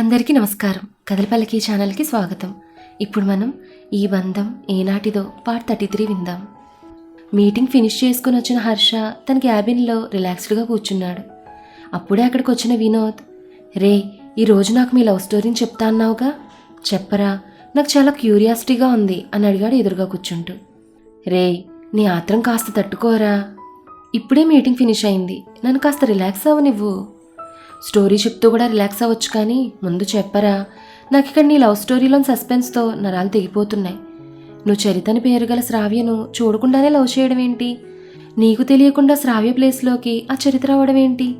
అందరికీ నమస్కారం. కదలపల్లకి ఛానల్కి స్వాగతం. ఇప్పుడు మనం ఈ బంధం ఏనాటిదో పార్ట్ థర్టీ త్రీ విందాం. మీటింగ్ ఫినిష్ చేసుకుని వచ్చిన హర్ష తన క్యాబిన్లో రిలాక్స్డ్గా కూర్చున్నాడు. అప్పుడే అక్కడికి వచ్చిన వినోద్ రే ఈ రోజు నాకు మీ లవ్ స్టోరీని చెప్తా అన్నావుగా? చెప్పరా నాకు చాలా క్యూరియాసిటీగా ఉంది అని అడిగాడు ఎదురుగా కూర్చుంటూ. రే నీ ఆత్రం కాస్త తట్టుకోరా. ఇప్పుడే మీటింగ్ ఫినిష్ అయింది. నన్ను కాస్త రిలాక్స్ అవ్వనివ్వు. స్టోరీ చెప్తూ కూడా రిలాక్స్ అవ్వచ్చు కానీ ముందు చెప్పరా. నాకు ఇక్కడ నీ లవ్ స్టోరీలోని సస్పెన్స్తో నరాలు తెగిపోతున్నాయి. నువ్వు చరితని పేరు గల శ్రావ్యను చూడకుండానే లవ్ చేయడం ఏంటి నీకు తెలియకుండా శ్రావ్య ప్లేస్లోకి ఆ చరిత్ర రావడం ఏంటి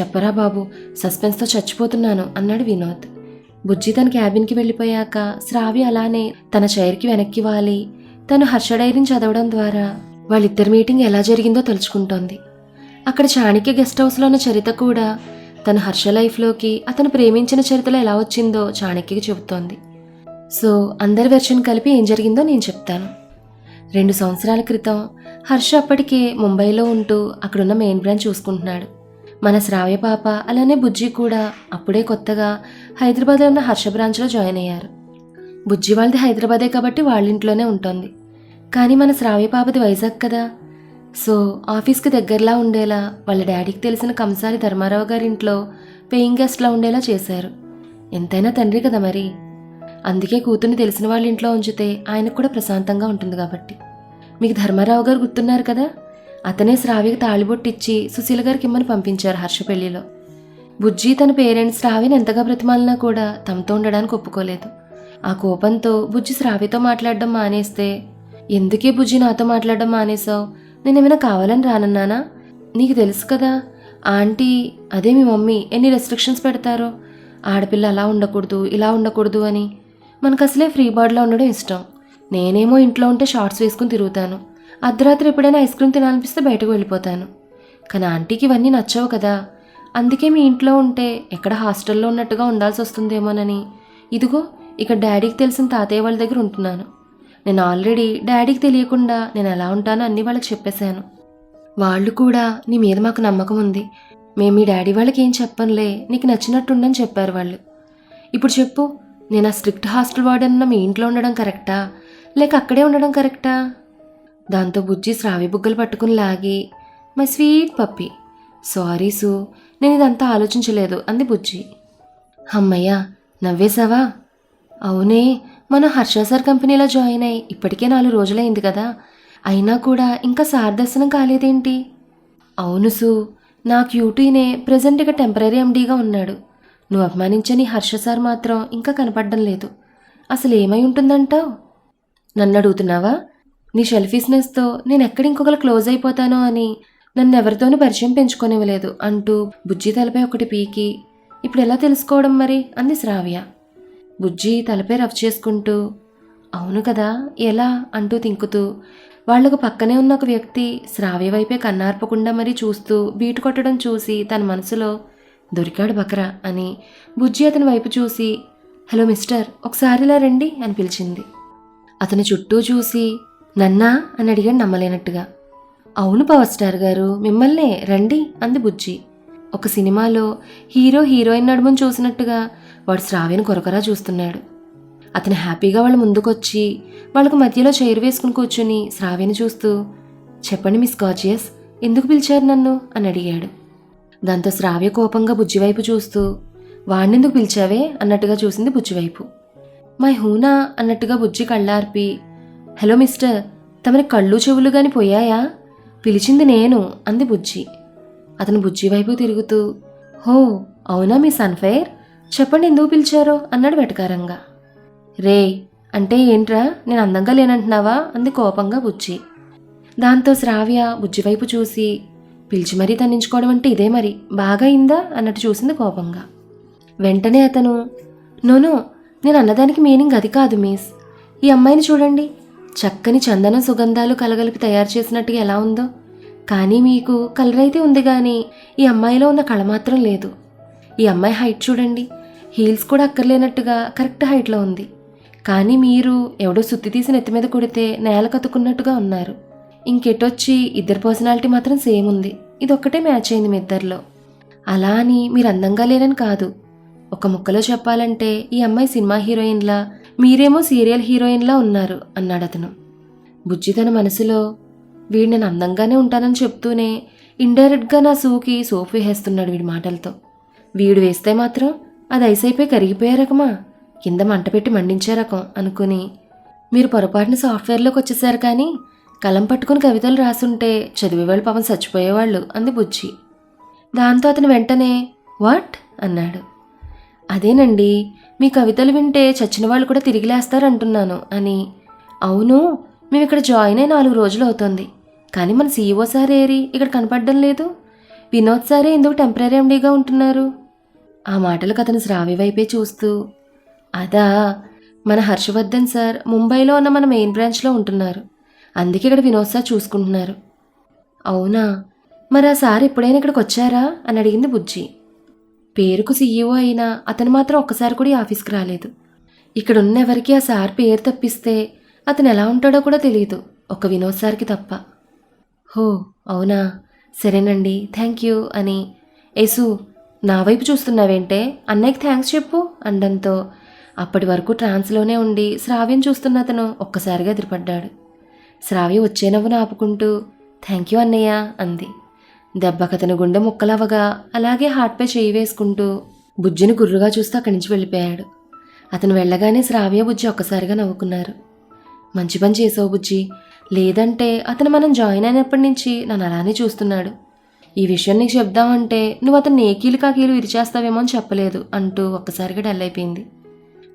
చెప్పరా బాబు సస్పెన్స్తో చచ్చిపోతున్నాను అన్నాడు వినోద్. బుజ్జి తన క్యాబిన్కి వెళ్ళిపోయాక శ్రావ్య అలానే తన చైర్కి వెనక్కి వాలి. తను హర్ష డైరీని చదవడం ద్వారా వాళ్ళిద్దరి మీటింగ్ ఎలా జరిగిందో తలుచుకుంటోంది. అక్కడ చాణిక్య గెస్ట్ హౌస్లో ఉన్న చరిత కూడా తన హర్ష లైఫ్లోకి అతను ప్రేమించిన చరిత్రలో ఎలా వచ్చిందో చాణక్యకి చెబుతోంది. సో అందరి వెర్షన్ కలిపి ఏం జరిగిందో నేను చెప్తాను. రెండు సంవత్సరాల క్రితం హర్ష అప్పటికే ముంబైలో ఉంటూ అక్కడున్న మెయిన్ బ్రాంచ్ చూసుకుంటున్నాడు. మన శ్రావ్య పాప అలానే బుజ్జి కూడా అప్పుడే కొత్తగా హైదరాబాద్లో ఉన్న హర్ష బ్రాంచ్లో జాయిన్ అయ్యారు. బుజ్జి వాళ్ళది హైదరాబాదే కాబట్టి వాళ్ళ ఇంట్లోనే ఉంటుంది. కానీ మన శ్రావ్య పాపది వైజాగ్ కదా. సో ఆఫీస్కి దగ్గరలా ఉండేలా వాళ్ళ డాడీకి తెలిసిన కంసారి ధర్మారావు గారింట్లో పేయింగ్ గెస్ట్లా ఉండేలా చేశారు. ఎంతైనా తండ్రి కదా మరి. అందుకే కూతుర్ని తెలిసిన వాళ్ళ ఇంట్లో ఉంచితే ఆయనకు కూడా ప్రశాంతంగా ఉంటుంది కాబట్టి. మీకు ధర్మారావు గారు గుర్తున్నారు కదా? అతనే శ్రావికి తాళిబొట్టిచ్చి సుశీల గారికి ఇమ్మని పంపించారు హర్ష పెళ్ళిలో. బుజ్జి తన పేరెంట్స్ శ్రావిని ఎంతగా బ్రతిమాలినా కూడా తమతో ఉండడానికి ఒప్పుకోలేదు. ఆ కోపంతో బుజ్జి శ్రావితో మాట్లాడడం మానేస్తే ఎందుకే బుజ్జి నాతో మాట్లాడడం మానేశావు? నేనేమైనా కావాలని రానన్నానా నీకు తెలుసు కదా ఆంటీ అదే మీ మమ్మీ ఎన్ని రెస్ట్రిక్షన్స్ పెడతారో. ఆడపిల్ల అలా ఉండకూడదు ఇలా ఉండకూడదు అని. మనకు అసలే ఫ్రీ బర్డ్లో ఉండడం ఇష్టం. నేనేమో ఇంట్లో ఉంటే షార్ట్స్ వేసుకుని తిరుగుతాను. అర్ధరాత్రి ఎప్పుడైనా ఐస్ క్రీమ్ తినాలనిపిస్తే బయటకు వెళ్ళిపోతాను. కానీ ఆంటీకి ఇవన్నీ నచ్చవు కదా. అందుకే మీ ఇంట్లో ఉంటే ఎక్కడ హాస్టల్లో ఉన్నట్టుగా ఉండాల్సి వస్తుందేమోనని. ఇదిగో ఇక్కడ డాడీకి తెలిసిన తాతయ్య వాళ్ళ దగ్గర ఉంటున్నాను. నేను ఆల్రెడీ డాడీకి తెలియకుండా నేను ఎలా ఉంటానో అన్నీ వాళ్ళకి చెప్పేశాను. వాళ్ళు కూడా నీ మీద మాకు నమ్మకం ఉంది. మేము మీ డాడీ వాళ్ళకి ఏం చెప్పనులే నీకు నచ్చినట్టుండని చెప్పారు వాళ్ళు. ఇప్పుడు చెప్పు నేను ఆ స్ట్రిక్ట్ హాస్టల్ వార్డెన్న మీ ఇంట్లో ఉండడం కరెక్టా? లేక అక్కడే ఉండడం కరెక్టా? దాంతో బుజ్జి శ్రావి బుగ్గలు పట్టుకుని లాగి మై స్వీట్ పప్పి సారీ సు నేను ఇదంతా ఆలోచించలేదు అంది బుజ్జి. అమ్మయ్యా నవ్వేశావా? అవునే మనం హర్ష సార్ కంపెనీలో జాయిన్ అయ్యి ఇప్పటికే నాలుగు రోజులైంది కదా. అయినా కూడా ఇంకా సార్ దర్శనం కాలేదేంటి? అవును సు నా క్యూటీనే ప్రజెంట్ ఇక టెంపరీ ఎండీగా ఉన్నాడు. నువ్వు అభిమానించని హర్ష సార్ మాత్రం ఇంకా కనపడడం లేదు. అసలు ఏమై ఉంటుందంటావు? నన్ను అడుగుతున్నావా? నీ షెల్ఫీస్నెస్తో నేను ఎక్కడ ఇంకొకరు క్లోజ్ అయిపోతానో అని నన్ను ఎవరితోనూ పరిచయం పెంచుకోనివ్వలేదు అంటూ బుజ్జి తలపై ఒకటి పీకి ఇప్పుడు ఎలా తెలుసుకోవడం మరి? అంది శ్రావ్య. బుజ్జి తలపై రఫ్ చేసుకుంటూ అవును కదా ఎలా? అంటూ తింకుతూ వాళ్ళకు పక్కనే ఉన్న ఒక వ్యక్తి శ్రావ్య వైపే కన్నార్పకుండా మరీ చూస్తూ బీటు కొట్టడం చూసి తన మనసులో దొరికాడు బకరా అని బుజ్జి అతని వైపు చూసి హలో మిస్టర్ ఒకసారి ఇలా రండి అని పిలిచింది. అతని చుట్టూ చూసి నన్నా అని అడిగాడు నమ్మలేనట్టుగా. అవును పవర్ స్టార్ గారు మిమ్మల్నే రండి అంది బుజ్జి. ఒక సినిమాలో హీరో హీరోయిన్ నడుమును చూసినట్టుగా వాడు శ్రావ్యను కొరకరా చూస్తున్నాడు. అతను హ్యాపీగా వాళ్ళ ముందుకొచ్చి వాళ్ళకు మధ్యలో చైర్ వేసుకుని కూర్చుని శ్రావ్యని చూస్తూ చెప్పండి మిస్ గాజియస్ ఎందుకు పిలిచారు నన్ను? అని అడిగాడు. దాంతో శ్రావ్య కోపంగా బుజ్జివైపు చూస్తూ వాణ్ణెందుకు పిలిచావే? అన్నట్టుగా చూసింది బుజ్జివైపు. మై హూనా? అన్నట్టుగా బుజ్జి కళ్ళార్పి హలో మిస్టర్ తమరి కళ్ళు చెవులు గాని పోయాయా? పిలిచింది నేను అంది బుజ్జి. అతను బుజ్జి వైపు తిరుగుతూ హో అవునా మీ సన్ఫైర్? చెప్పండి ఎందుకు పిలిచారో అన్నాడు వెటకారంగా. రే అంటే ఏంట్రా నేను అందంగా లేనంటున్నావా? అంది కోపంగా బుజ్జి. దాంతో శ్రావ్య బుజ్జివైపు చూసి పిలిచి మరీ తన్నించుకోవడం అంటే ఇదే మరి బాగా అయిందా? అన్నట్టు చూసింది కోపంగా. వెంటనే అతను నోనో నేను అన్నదానికి మీనింగ్ అది కాదు మిస్. ఈ అమ్మాయిని చూడండి. చక్కని చందన సుగంధాలు కలగలిపి తయారు చేసినట్టుగా ఎలా ఉందో. కానీ మీకు కలర్ అయితే ఉంది కానీ ఈ అమ్మాయిలో ఉన్న కళ మాత్రం లేదు. ఈ అమ్మాయి హైట్ చూడండి. హీల్స్ కూడా అక్కర్లేనట్టుగా కరెక్ట్ హైట్లో ఉంది. కానీ మీరు ఎవడో సుత్తి తీసిన నెత్తి మీద కొడితే నేల కతుకున్నట్టుగా ఉన్నారు. ఇంకెటొచ్చి ఇద్దరు పర్సనాలిటీ మాత్రం సేమ్ ఉంది. ఇది ఒక్కటే మ్యాచ్ అయింది మీ ఇద్దరిలో. అలా అని మీరు అందంగా లేరని కాదు. ఒక ముక్కలో చెప్పాలంటే ఈ అమ్మాయి సినిమా హీరోయిన్లా మీరేమో సీరియల్ హీరోయిన్లా ఉన్నారు అన్నాడు అతను. బుజ్జి తన మనసులో వీడు నేను అందంగానే ఉంటానని చెప్తూనే ఇండైరెక్ట్గా నా సూకి సోపు వేసేస్తున్నాడు వీడి మాటలతో. వీడు వేస్తే మాత్రం అది ఐసైపై కరిగిపోయే రకమా? కింద మంట పెట్టి మండించే రకం అనుకుని. మీరు పొరపాటున సాఫ్ట్వేర్లోకి వచ్చేసారు కానీ కలం పట్టుకుని కవితలు రాసుంటే చదివేవాళ్ళు పాపం చచ్చిపోయేవాళ్ళు అంది బుజ్జి. దాంతో అతను వెంటనే వాట్? అన్నాడు. అదేనండి మీ కవితలు వింటే చచ్చిన వాళ్ళు కూడా తిరిగి లేస్తారంటున్నాను అని. అవును మేము ఇక్కడ జాయిన్ అయి నాలుగు రోజులు అవుతుంది. కానీ మన సీఈఓ సార్ ఏరి ఇక్కడ కనపడడం లేదు. వినోద్ సారే ఎందుకు టెంపరీ ఎండీగా ఉంటున్నారు? ఆ మాటలకు అతను శ్రావ్య వైపే చూస్తూ అదా మన హర్షవర్ధన్ సార్ ముంబైలో ఉన్న మన మెయిన్ బ్రాంచ్లో ఉంటున్నారు. అందుకే ఇక్కడ వినోద్ సార్ చూసుకుంటున్నారు. అవునా? మరి ఆ సార్ ఎప్పుడైనా ఇక్కడికి వచ్చారా? అని అడిగింది బుజ్జి. పేరుకు సీఈఓ అయినా అతను మాత్రం ఒక్కసారి కూడా ఈ ఆఫీస్కి రాలేదు. ఇక్కడ ఉన్న ఎవరికి ఆ సార్ పేరు తప్పిస్తే అతను ఎలా ఉంటాడో కూడా తెలియదు ఒక వినోద్ సార్కి తప్ప. హో అవునా? సరేనండి. థ్యాంక్ యూ అని యేసు నా వైపు చూస్తున్నావేంటే? అన్నయ్యకి థ్యాంక్స్ చెప్పు అనడంతో అప్పటి వరకు ట్రాన్స్లోనే ఉండి శ్రావ్యం చూస్తున్న అతను ఒక్కసారిగా ఎదురుపడ్డాడు. శ్రావ్య వచ్చే నవ్వును ఆపుకుంటూ థ్యాంక్ యూ అన్నయ్య అంది. దెబ్బకతను గుండె ముక్కలవగా అలాగే హార్ట్పై చేయి వేసుకుంటూ బుజ్జిని గుర్రుగా చూస్తూ అక్కడి నుంచి వెళ్ళిపోయాడు. అతను వెళ్ళగానే శ్రావ్య బుజ్జి ఒక్కసారిగా నవ్వుకున్నారు. మంచి పని చేసావు బుజ్జి. లేదంటే అతను మనం జాయిన్ అయినప్పటి నుంచి నన్ను అలానే చూస్తున్నాడు. ఈ విషయం నీకు చెప్దామంటే నువ్వు అతన్ని ఏ కీలు కాకీలు విరిచేస్తావేమో అని చెప్పలేదు అంటూ ఒక్కసారిగా డల్ అయిపోయింది.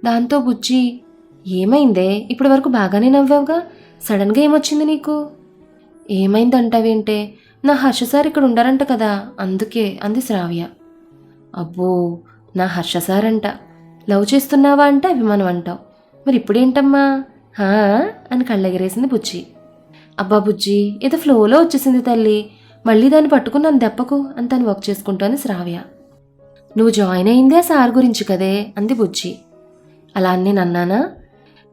దాంతో బుజ్జి ఏమైందే? ఇప్పటి వరకు బాగానే నవ్వావుగా? సడన్గా ఏమొచ్చింది నీకు? ఏమైందంటావేంటే నా హర్ష సార్ ఇక్కడ ఉండరంట కదా అందుకే అంది శ్రావ్య. అబ్బో నా హర్ష సార్ అంట లవ్ చేస్తున్నావా అంటే అభిమానం అంటావు. మరి ఇప్పుడేంటమ్మా? హా? అని కళ్ళెగరేసింది బుజ్జి. అబ్బా బుజ్జి ఏదో ఫ్లోలో వచ్చేసింది తల్లి. మళ్ళీ దాన్ని పట్టుకుని నన్ను దెప్పకు అని తను వర్క్ చేసుకుంటోంది శ్రావ్య. నువ్వు జాయిన్ అయిందే సార్ గురించి కదే అంది బుజ్జి. అలా అని నేను అన్నానా?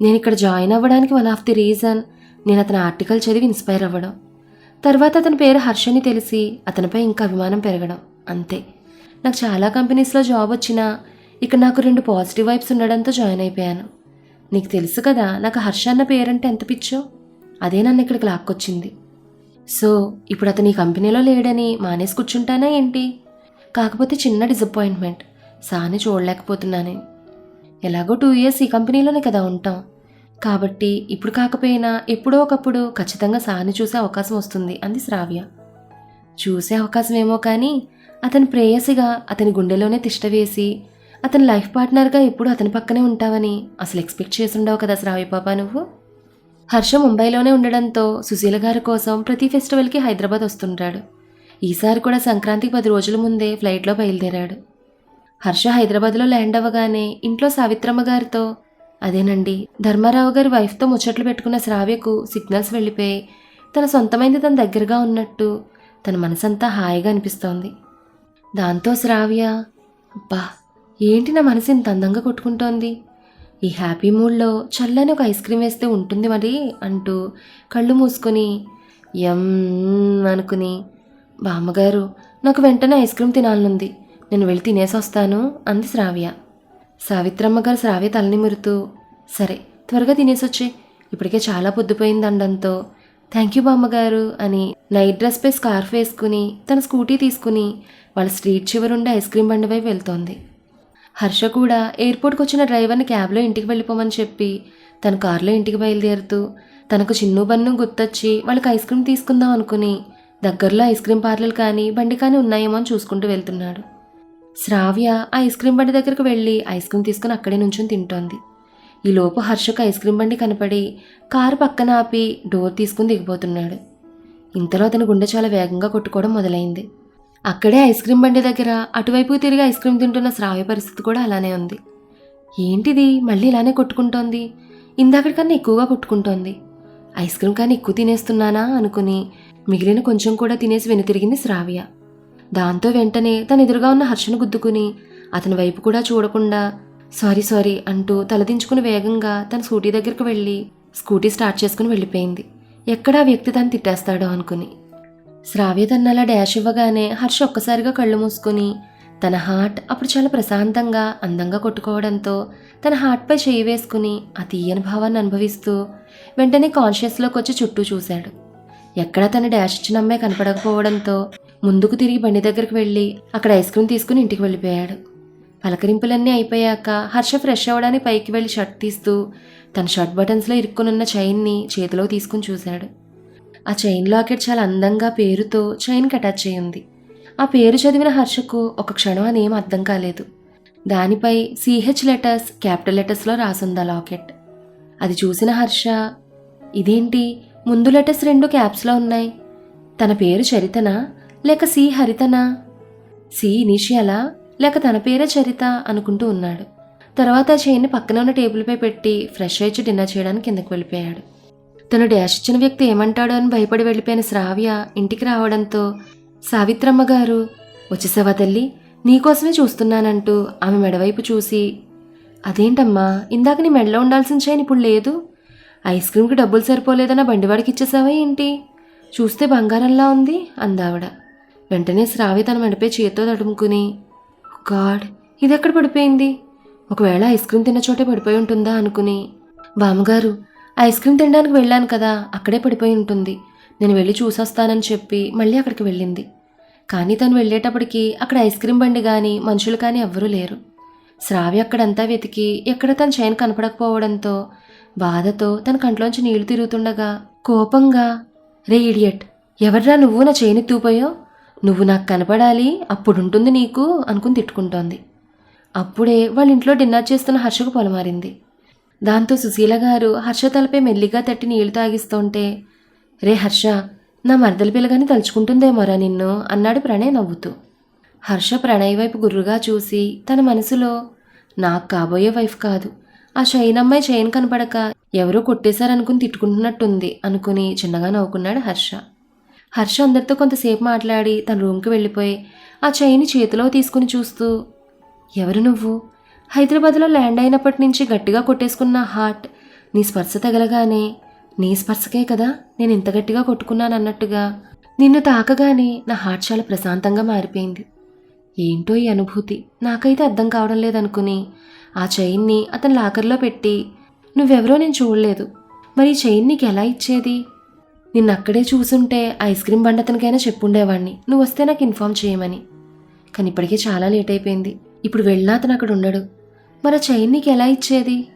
నేను ఇక్కడ జాయిన్ అవ్వడానికి వన్ ఆఫ్ ది రీజన్ నేను అతని ఆర్టికల్ చదివి ఇన్స్పైర్ అవ్వడం. తర్వాత అతని పేరు హర్షని తెలిసి అతనిపై ఇంకా అభిమానం పెరగడం. అంతే. నాకు చాలా కంపెనీస్లో జాబ్ వచ్చినా ఇక్కడ నాకు రెండు పాజిటివ్ వైబ్స్ ఉండడంతో జాయిన్ అయిపోయాను. నీకు తెలుసు కదా నాకు హర్ష అన్న పేరంటే ఎంత పిచ్చో? అదే నన్ను ఇక్కడికి లాక్కొచ్చింది. సో ఇప్పుడు అతను ఈ కంపెనీలో లేడని మానేసి కూర్చుంటానా ఏంటి? కాకపోతే చిన్న డిసప్పాయింట్మెంట్ సాని చూడలేకపోతున్నానే. ఎలాగో టూ ఇయర్స్ ఈ కంపెనీలోనే కదా ఉంటాం. కాబట్టి ఇప్పుడు కాకపోయినా ఎప్పుడో ఒకప్పుడు ఖచ్చితంగా సాని చూసే అవకాశం వస్తుంది అంది శ్రావ్య. చూసే అవకాశం ఏమో కానీ అతని ప్రేయసిగా అతని గుండెలోనే తిష్టవేసి అతని లైఫ్ పార్ట్నర్గా ఎప్పుడు అతని పక్కనే ఉంటావని అసలు ఎక్స్పెక్ట్ చేసి ఉండవు కదా శ్రావ్య పాప నువ్వు? హర్ష ముంబైలోనే ఉండడంతో సుశీల గారి కోసం ప్రతి ఫెస్టివల్కి హైదరాబాద్ వస్తుంటాడు. ఈసారి కూడా సంక్రాంతికి పది రోజుల ముందే ఫ్లైట్లో బయలుదేరాడు. హర్ష హైదరాబాద్లో ల్యాండ్ అవ్వగానే ఇంట్లో సావిత్రమ్మ గారితో అదేనండి ధర్మారావు గారి వైఫ్తో ముచ్చట్లు పెట్టుకున్న శ్రావ్యకు సిగ్నల్స్ వెళ్ళిపోయి తన సొంతమైంది తన దగ్గరగా ఉన్నట్టు తన మనసంతా హాయిగా అనిపిస్తోంది. దాంతో శ్రావ్య అబ్బా ఏంటి నా మనసు ఇంత అందంగా కొట్టుకుంటోంది? ఈ హ్యాపీ మూడ్లో చల్లని ఒక ఐస్ క్రీమ్ వేస్తే ఉంటుంది మరి అంటూ కళ్ళు మూసుకొని ఎం అనుకుని బామ్మగారు నాకు వెంటనే ఐస్ క్రీమ్ తినాలనుంది. నేను వెళ్ళి తినేసి వస్తాను అంది శ్రావ్య. సావిత్రమ్మ గారు శ్రావ్య తలనిమురుతూ సరే త్వరగా తినేసొచ్చే ఇప్పటికే చాలా పొద్దుపోయింది అండంతో థ్యాంక్ యూ బామ్మగారు అని నైట్ డ్రెస్పై స్కార్ఫ్ వేసుకుని తన స్కూటీ తీసుకుని వాళ్ళ స్ట్రీట్ చివరుండే ఐస్ క్రీమ్ బండి వైపు వెళ్తోంది. హర్ష కూడా ఎయిర్పోర్ట్కి వచ్చిన డ్రైవర్ని క్యాబ్లో ఇంటికి వెళ్ళిపోమని చెప్పి తన కారులో ఇంటికి బయలుదేరుతూ తనకు చిన్ను బన్ను గుర్తొచ్చి వాళ్ళకి ఐస్ క్రీమ్ తీసుకుందాం అనుకుని దగ్గరలో ఐస్ క్రీమ్ పార్లర్లు కానీ బండి కానీ ఉన్నాయేమో అని చూసుకుంటూ వెళ్తున్నాడు. శ్రావ్య ఆ ఐస్ క్రీమ్ బండి దగ్గరకు వెళ్ళి ఐస్ క్రీమ్ తీసుకుని అక్కడే నుంచుని తింటోంది. ఈలోపు హర్షకు ఐస్ క్రీమ్ బండి కనపడి కారు పక్కన ఆపి డోర్ తీసుకుని దిగిపోతున్నాడు. ఇంతలో అతని గుండె చాలా వేగంగా కొట్టుకోవడం మొదలైంది. అక్కడే ఐస్ క్రీమ్ బండి దగ్గర అటువైపు తిరిగి ఐస్ క్రీమ్ తింటున్న శ్రావ్య పరిస్థితి కూడా అలానే ఉంది. ఏంటిది? మళ్ళీ ఇలానే కొట్టుకుంటోంది. ఇందాకటికన్నా ఎక్కువగా కొట్టుకుంటోంది. ఐస్ క్రీమ్ కానీ ఎక్కువ తినేస్తున్నానా అనుకుని మిగిలిన కొంచెం కూడా తినేసి వెనుతిరిగింది శ్రావ్య. దాంతో వెంటనే తన ఎదురుగా ఉన్న హర్షను గుద్దుకుని అతని వైపు కూడా చూడకుండా సారీ సారీ అంటూ తలదించుకుని వేగంగా తన స్కూటీ దగ్గరకు వెళ్ళి స్కూటీ స్టార్ట్ చేసుకుని వెళ్ళిపోయింది. ఎక్కడా ఆ వ్యక్తి తను తిట్టేస్తాడో అనుకుని. శ్రావ్యదన్నలా డాష్ ఇవ్వగానే హర్ష ఒక్కసారిగా కళ్ళు మూసుకొని తన హార్ట్ అప్పుడు చాలా ప్రశాంతంగా అందంగా కొట్టుకోవడంతో తన హార్ట్పై చేయి వేసుకుని ఆ తీయని భావాన్ని అనుభవిస్తూ వెంటనే కాన్షియస్లోకి వచ్చి చుట్టూ చూశాడు. ఎక్కడా తన డాష్ ఇచ్చిన అమ్మాయి కనపడకపోవడంతో ముందుకు తిరిగి బండి దగ్గరికి వెళ్ళి అక్కడ ఐస్ క్రీమ్ తీసుకుని ఇంటికి వెళ్ళిపోయాడు. పలకరింపులన్నీ అయిపోయాక హర్ష ఫ్రెష్ అవ్వడానికి పైకి వెళ్ళి షర్ట్ తీస్తూ తన షర్ట్ బటన్స్లో ఇరుక్కునున్న చైన్ని చేతిలో తీసుకుని చూశాడు. ఆ చైన్ లాకెట్ చాలా అందంగా పేరుతో చైన్కి అటాచ్ అయి ఉంది ఆ పేరు చదివిన హర్షకు ఒక క్షణం అదేం అర్థం కాలేదు. దానిపై సిహెచ్ లెటర్స్ క్యాపిటల్ లెటర్స్లో రాసుంది ఆ లాకెట్. అది చూసిన హర్ష ఇదేంటి? ముందు లెటర్స్ రెండు క్యాప్స్లో ఉన్నాయి. తన పేరు చరితనా? లేక సి హరితనా? సి ఇనీషియలా? లేక తన పేరే చరిత? అనుకుంటూ ఉన్నాడు. తర్వాత ఆ చైన్ని పక్కన ఉన్న టేబుల్పై పెట్టి ఫ్రెష్ అయ్యి డిన్నర్ చేయడానికి కిందకు వెళ్ళిపోయాడు. తను డాష్ ఇచ్చిన వ్యక్తి ఏమంటాడో అని భయపడి వెళ్ళిపోయిన శ్రావ్య ఇంటికి రావడంతో సావిత్రమ్మ గారు వచ్చేసావా తల్లి? నీకోసమే చూస్తున్నానంటూ ఆమె మెడవైపు చూసి అదేంటమ్మా ఇందాక నీ మెడలో ఉండాల్సిన చైన్ ఇప్పుడు లేదు? ఐస్ క్రీమ్కి డబ్బులు సరిపోలేదన్న బండివాడికి ఇచ్చేసావా ఏంటి? చూస్తే బంగారంలా ఉంది అందావిడ. వెంటనే శ్రావ్య తన మెడపై చేత్తో తడుముకుని గాడ్ ఇది ఎక్కడ పడిపోయింది? ఒకవేళ ఐస్ క్రీమ్ తిన్న చోటే పడిపోయి ఉంటుందా? అనుకుని బామ్మగారు ఐస్ క్రీమ్ తినడానికి వెళ్ళాను కదా అక్కడే పడిపోయి ఉంటుంది. నేను వెళ్ళి చూసొస్తానని చెప్పి మళ్ళీ అక్కడికి వెళ్ళింది. కానీ తను వెళ్ళేటప్పటికి అక్కడ ఐస్ క్రీమ్ బండి కానీ మనుషులు కానీ ఎవ్వరూ లేరు. శ్రావ్య అక్కడంతా వెతికి ఎక్కడ తన చైన్ కనపడకపోవడంతో బాధతో తన కంట్లోంచి నీళ్ళు తిరుగుతుండగా కోపంగా రే ఇడియట్ ఎవర్రా నువ్వు? నా చైన్ ఎత్తుపోయో నువ్వు నాకు కనపడాలి అప్పుడుంటుంది నీకు అనుకుని తిట్టుకుంటోంది. అప్పుడే వాళ్ళ ఇంట్లో డిన్నర్ చేస్తున్న హర్షకు పొలమారింది. దాంతో సుశీల గారు హర్ష తలపై మెల్లిగా తట్టి నీళ్ళు తాగిస్తుంటే రే హర్ష నా మరదల పిల్లగాని తలుచుకుంటుందేమోరా నిన్ను? అన్నాడు ప్రణయ్ నవ్వుతూ. హర్ష ప్రణయ్ వైపు గుర్రుగా చూసి తన మనసులో నాకు కాబోయే వైఫ్ కాదు. ఆ చైన్ అమ్మాయి చైన్ కనపడక ఎవరో కొట్టేశారనుకుని తిట్టుకుంటున్నట్టుంది అనుకుని చిన్నగా నవ్వుకున్నాడు హర్ష. హర్ష అందరితో కొంతసేపు మాట్లాడి తన రూమ్కి వెళ్ళిపోయి ఆ చైన్ చేతిలో తీసుకుని చూస్తూ ఎవరు నువ్వు? హైదరాబాద్లో ల్యాండ్ అయినప్పటి నుంచి గట్టిగా కొట్టేసుకున్న హార్ట్ నీ స్పర్శ తగలగానే నీ స్పర్శకే కదా నేను ఇంత గట్టిగా కొట్టుకున్నాను అన్నట్టుగా నిన్ను తాకగానే నా హార్ట్ చాలా ప్రశాంతంగా మారిపోయింది. ఏంటో ఈ అనుభూతి? నాకైతే అర్థం కావడం లేదనుకుని ఆ చైన్ని అతని లాకర్లో పెట్టి నువ్వెవరో నేను చూడలేదు. మరి ఈ చైన్ నీకు ఎలా ఇచ్చేది? నిన్న అక్కడే చూసుంటే ఐస్ క్రీమ్ బండి అతనికైనా చెప్పుండేవాడిని నువ్వు వస్తే నాకు ఇన్ఫామ్ చేయమని. కానీ ఇప్పటికే చాలా లేట్ అయిపోయింది. ఇప్పుడు వెళ్ళినా అతను అక్కడ ఉండడు. మన చైన్ నీకు ఎలా ఇచ్చేది?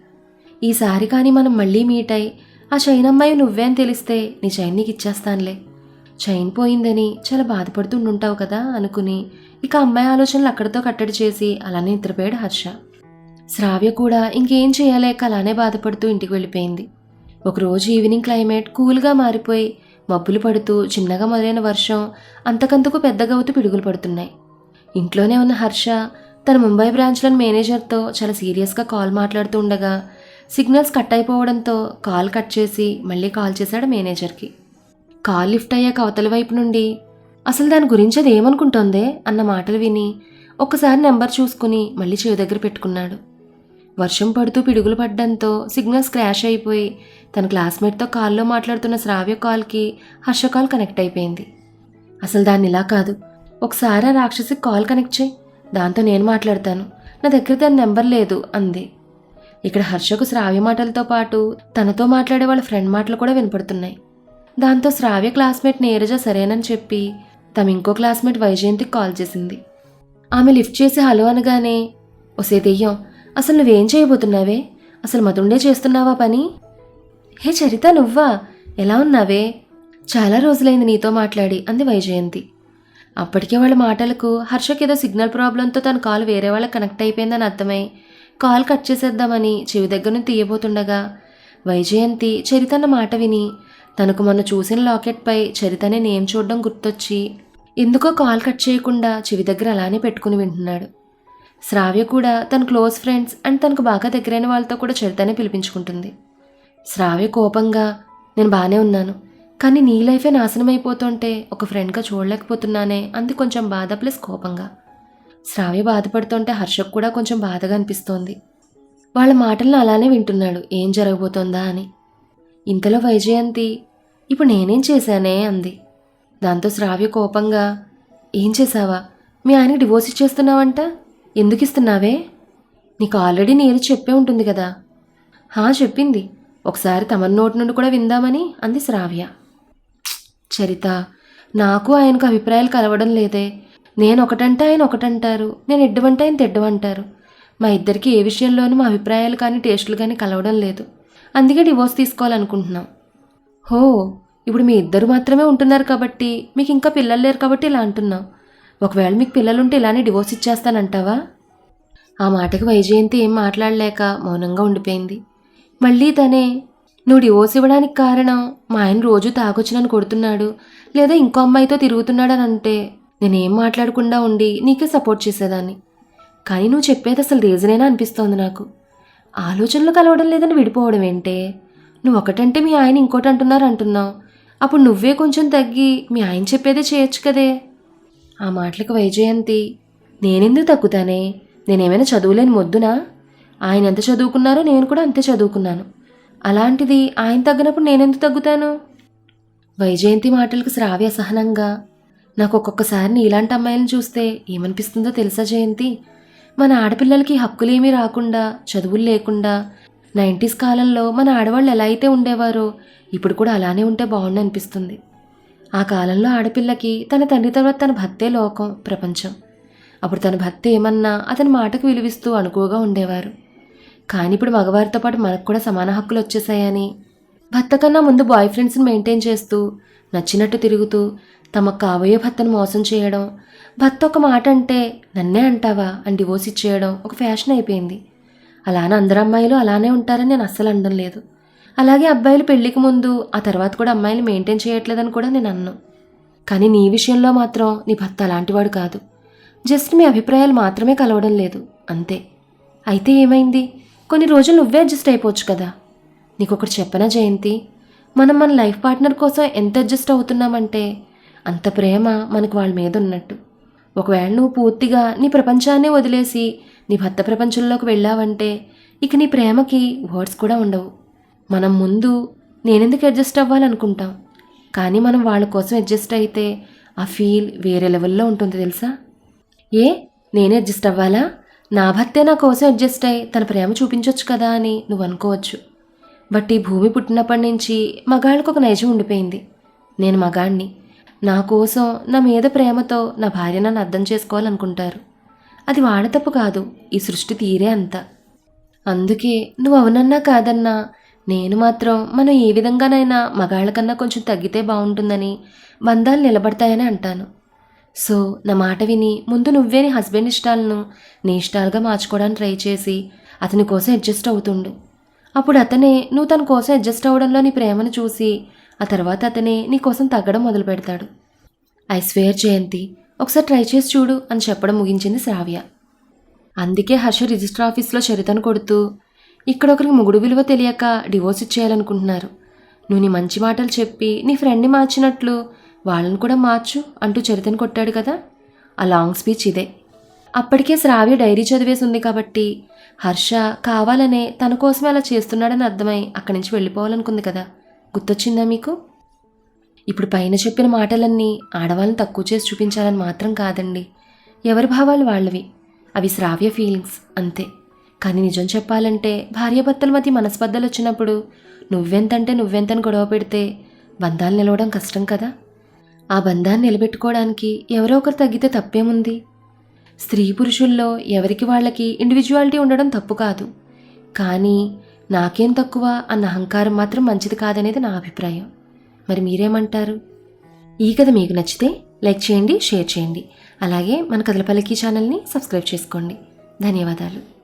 ఈసారి కానీ మనం మళ్ళీ మీట్ అయి ఆ చైన్ అమ్మాయి నువ్వే అని తెలిస్తే నీ చైన్ నీకు ఇచ్చేస్తానులే. చైన్ పోయిందని చాలా బాధపడుతూ ఉంటావు కదా అనుకుని ఇక అమ్మాయి ఆలోచనలు అక్కడితో కట్టడి చేసి అలానే నిద్రపోయాడు హర్ష. శ్రావ్య కూడా ఇంకేం చేయలేక అలానే బాధపడుతూ ఇంటికి వెళ్ళిపోయింది. ఒకరోజు ఈవినింగ్ క్లైమేట్ కూల్గా మారిపోయి మబ్బులు పడుతూ చిన్నగా మొదలైన వర్షం అంతకంతకు పెద్దగవుతూ పిడుగులు పడుతున్నాయి. ఇంట్లోనే ఉన్న హర్ష తన ముంబై బ్రాంచ్లోని మేనేజర్తో చాలా సీరియస్గా కాల్ మాట్లాడుతూ ఉండగా సిగ్నల్స్ కట్ అయిపోవడంతో కాల్ కట్ చేసి మళ్ళీ కాల్ చేశాడు మేనేజర్కి. కాల్ లిఫ్ట్ అయ్యాక అవతల వైపు నుండి అసలు దాని గురించి అది ఏమనుకుంటోందే? అన్న మాటలు విని ఒక్కసారి నెంబర్ చూసుకుని మళ్ళీ చెవి దగ్గర పెట్టుకున్నాడు. వర్షం పడుతూ పిడుగులు పడ్డంతో సిగ్నల్స్ క్రాష్ అయిపోయి తన క్లాస్మేట్తో కాల్లో మాట్లాడుతున్న శ్రావ్య కాల్కి హర్ష కాల్ కనెక్ట్ అయిపోయింది. అసలు దాన్ని ఇలా కాదు. ఒకసారి ఆ రాక్షసికి కాల్ కనెక్ట్ చేయి. దాంతో నేను మాట్లాడతాను. నా దగ్గర దాని నెంబర్ లేదు అంది. ఇక్కడ హర్షకు శ్రావ్య మాటలతో పాటు తనతో మాట్లాడే వాళ్ళ ఫ్రెండ్ మాటలు కూడా వినపడుతున్నాయి. దాంతో శ్రావ్య క్లాస్మేట్ నీరజ సరేనని చెప్పి తమ ఇంకో క్లాస్మేట్ వైజయంతికి కాల్ చేసింది. ఆమె లిఫ్ట్ చేసి హలో అనగానే ఒసే దెయ్యం అసలు నువ్వేం చేయబోతున్నావే? అసలు మతుండే చేస్తున్నావా పని? హే చరిత నువ్వా? ఎలా ఉన్నావే? చాలా రోజులైంది నీతో మాట్లాడి అంది వైజయంతి. అప్పటికే వాళ్ళ మాటలకు హర్షకి ఏదో సిగ్నల్ ప్రాబ్లంతో తన కాల్ వేరే వాళ్ళకి కనెక్ట్ అయిపోయిందని అర్థమై కాల్ కట్ చేసేద్దామని చెవి దగ్గర నుంచి తీయబోతుండగా వైజయంతి చరితన్న మాట విని తనకు మొన్న చూసిన లాకెట్పై చరితనే నేమ్ చూడడం గుర్తొచ్చి ఎందుకో కాల్ కట్ చేయకుండా చెవి దగ్గర అలానే పెట్టుకుని వింటున్నాడు. శ్రావ్య కూడా తన క్లోజ్ ఫ్రెండ్స్ అండ్ తనకు బాగా దగ్గరైన వాళ్ళతో కూడా చరితనే పిలిపించుకుంటుంది. శ్రావ్య కోపంగా నేను బాగానే ఉన్నాను. కానీ నీ లైఫే నాశనం అయిపోతుంటే ఒక ఫ్రెండ్గా చూడలేకపోతున్నానే అంది కొంచెం బాధ ప్లస్ కోపంగా. శ్రావ్య బాధపడుతుంటే హర్షకు కూడా కొంచెం బాధగా అనిపిస్తోంది. వాళ్ళ మాటలను అలానే వింటున్నాడు ఏం జరగబోతోందా అని. ఇంతలో వైజయంతి ఇప్పుడు నేనేం చేశానే? అంది. దాంతో శ్రావ్య కోపంగా ఏం చేశావా? మీ ఆయనకి డివోర్స్ ఇచ్చేస్తున్నావంట? ఎందుకు ఇస్తున్నావే? నీకు ఆల్రెడీ నేను చెప్పే ఉంటుంది కదా. హా చెప్పింది. ఒకసారి తమన్ నోటి నుండి కూడా విందామని అంది శ్రావ్య. చరిత నాకు ఆయనకు అభిప్రాయాలు కలవడం లేదే. నేను ఒకటంటే ఆయన ఒకటంటారు నేను ఎడ్డమంటే ఆయన తిడ్డమంటారు మా ఇద్దరికి ఏ విషయంలోనూ మా అభిప్రాయాలు కానీ టేస్టులు కానీ కలవడం లేదు. అందుకే డివోర్స్ తీసుకోవాలనుకుంటున్నాం. హో ఇప్పుడు మీ ఇద్దరు మాత్రమే ఉంటున్నారు కాబట్టి మీకు ఇంకా పిల్లలు లేరు కాబట్టి ఇలా అంటున్నాం. ఒకవేళ మీకు పిల్లలుంటే ఇలానే డివోర్స్ ఇచ్చేస్తానంటావా? ఆ మాటకు వైజయంతి ఏం మాట్లాడలేక మౌనంగా ఉండిపోయింది. మళ్ళీ తనే నువ్వు డివోర్స్ ఇవ్వడానికి కారణం మా ఆయన రోజు తాగొచ్చి నన్ను కొడుతున్నాడు. లేదా ఇంకో అమ్మాయితో తిరుగుతున్నాడని అంటే నేనేం మాట్లాడకుండా ఉండి నీకే సపోర్ట్ చేసేదాన్ని. కానీ నువ్వు చెప్పేది అసలు రీజనేనా అనిపిస్తోంది నాకు. ఆలోచనలు కలవడం లేదని విడిపోవడం ఏంటే? నువ్వు ఒకటంటే మీ ఆయన ఇంకోటి అంటున్నారు అంటున్నావు అప్పుడు నువ్వే కొంచెం తగ్గి మీ ఆయన చెప్పేదే చేయొచ్చు కదే. ఆ మాటలకు వైజయంతి నేనెందుకు తగ్గుతానే? నేనేమైనా చదువులేని మొద్దునా? ఆయన ఎంత చదువుకున్నారో నేను కూడా అంతే చదువుకున్నాను. అలాంటిది ఆయన తగ్గినప్పుడు నేనెందుకు తగ్గుతాను? వైజయంతి మాటలకు శ్రావ్య సహనంగా నాకు ఒక్కొక్కసారి నీలాంటి అమ్మాయిలను చూస్తే ఏమనిపిస్తుందో తెలుసా జయంతి? మన ఆడపిల్లలకి హక్కులేమీ రాకుండా చదువులు లేకుండా నైంటీస్ కాలంలో మన ఆడవాళ్ళు ఎలా అయితే ఉండేవారో ఇప్పుడు కూడా అలానే ఉంటే బాగుండు అనిపిస్తుంది ఆ కాలంలో ఆడపిల్లకి తన తండ్రి తర్వాత తన భర్తే లోకం ప్రపంచం. అప్పుడు తన భర్త ఏమన్నా అతని మాటకు విలువిస్తూ అనుకువగా ఉండేవారు. కానీ ఇప్పుడు మగవారితో పాటు మనకు కూడా సమాన హక్కులు వచ్చేసాయని. భర్త కన్నా ముందు బాయ్ ఫ్రెండ్స్ని మెయింటైన్ చేస్తూ నచ్చినట్టు తిరుగుతూ తమకు కాబోయే భర్తను మోసం చేయడం భర్త ఒక మాట అంటే నన్నే అంటావా? అని డివోర్స్ ఇచ్చేయడం ఒక ఫ్యాషన్ అయిపోయింది. అలానే అందరు అమ్మాయిలు అలానే ఉంటారని నేను అస్సలు అనడం లేదు. అలాగే అబ్బాయిలు పెళ్ళికి ముందు ఆ తర్వాత కూడా అమ్మాయిలు మెయింటైన్ చేయట్లేదని కూడా నేను అన్ను. కానీ నీ విషయంలో మాత్రం నీ భర్త అలాంటివాడు కాదు. జస్ట్ మీ అభిప్రాయాలు మాత్రమే కలవడం లేదు అంతే. అయితే ఏమైంది? కొన్ని రోజులు నువ్వే అడ్జస్ట్ అయిపోవచ్చు కదా. నీకు ఒకటి చెప్పనా జయంతి? మనం మన లైఫ్ పార్ట్నర్ కోసం ఎంత అడ్జస్ట్ అవుతున్నామంటే అంత ప్రేమ మనకు వాళ్ళ మీద ఉన్నట్టు. ఒకవేళ నువ్వు పూర్తిగా నీ ప్రపంచాన్ని వదిలేసి నీ భర్త ప్రపంచంలోకి వెళ్ళావంటే ఇక నీ ప్రేమకి వర్డ్స్ కూడా ఉండవు. మనం ముందు నేనెందుకు అడ్జస్ట్ అవ్వాలనుకుంటాం? కానీ మనం వాళ్ళ కోసం అడ్జస్ట్ అయితే ఆ ఫీల్ వేరే లెవెల్లో ఉంటుంది తెలుసా? ఏ? నేనే అడ్జస్ట్ అవ్వాలా? నా భర్తే నా కోసం అడ్జస్ట్ అయ్యి తన ప్రేమ చూపించవచ్చు కదా అని నువ్వు అనుకోవచ్చు. బట్ ఈ భూమి పుట్టినప్పటి నుంచి మగాళ్ళకు ఒక నైజం ఉండిపోయింది. నేను మగాణ్ణి. నా కోసం నా మీద ప్రేమతో నా భార్య నన్ను అర్థం చేసుకోవాలనుకుంటారు. అది వాడ తప్పు కాదు. ఈ సృష్టి తీరే అంత. అందుకే నువ్వు అవునన్నా కాదన్నా నేను మాత్రం మనం ఏ విధంగానైనా మగాళ్ళకన్నా కొంచెం తగ్గితే బాగుంటుందని బంధాలు నిలబడతాయని అంటాను. సో నా మాట విని ముందు నువ్వే నీ హస్బెండ్ ఇష్టాలను నీ ఇష్టాలుగా మార్చుకోవడానికి ట్రై చేసి అతని కోసం అడ్జస్ట్ అవుతుండు. అప్పుడు అతనే నువ్వు తన కోసం అడ్జస్ట్ అవ్వడంలో నీ ప్రేమను చూసి ఆ తర్వాత అతనే నీ కోసం తగ్గడం మొదలు పెడతాడు. ఐ స్వేర్ జయంతి ఒకసారి ట్రై చేసి చూడు అని చెప్పడం ముగించింది శ్రావ్య. అందుకే హర్ష రిజిస్టర్ ఆఫీస్లో చరితను కొడుతూ ఇక్కడ ఒకరికి ముగుడు విలువ తెలియక డివోర్స్ ఇచ్చేయాలనుకుంటున్నారు. నువ్వు నీ మంచి మాటలు చెప్పి నీ ఫ్రెండ్ని మార్చినట్లు వాళ్ళని కూడా మార్చు అంటూ చరితను కొట్టాడు కదా. ఆ లాంగ్ స్పీచ్ ఇదే. అప్పటికే శ్రావ్య డైరీ చదివేసి ఉంది కాబట్టి హర్ష కావాలనే తన కోసమే అలా చేస్తున్నాడని అర్థమై అక్కడి నుంచి వెళ్ళిపోవాలనుకుంది కదా. గుర్తొచ్చిందా మీకు? ఇప్పుడు పైన చెప్పిన మాటలన్నీ ఆడవాళ్ళని తక్కువ చేసి చూపించాలని మాత్రం కాదండి. ఎవరి భావాలు వాళ్ళవి? అవి శ్రావ్య ఫీలింగ్స్ అంతే. కానీ నిజం చెప్పాలంటే భార్యాభర్తల మధ్య మనస్పర్ధలు వచ్చినప్పుడు నువ్వెంతంటే నువ్వెంతని గొడవ పెడితే బంధాలు నిలవడం కష్టం కదా. ఆ బంధాన్ని నిలబెట్టుకోవడానికి ఎవరో ఒకరు తగ్గితే తప్పేముంది? స్త్రీ పురుషుల్లో ఎవరికి వాళ్ళకి ఇండివిజువాలిటీ ఉండడం తప్పు కాదు. కానీ నాకేం తక్కువ అన్న అహంకారం మాత్రం మంచిది కాదనేది నా అభిప్రాయం. మరి మీరేమంటారు? ఈ కథ మీకు నచ్చితే లైక్ చేయండి షేర్ చేయండి. అలాగే మన కథలపల్లికి ఛానల్ని సబ్స్క్రైబ్ చేసుకోండి. ధన్యవాదాలు.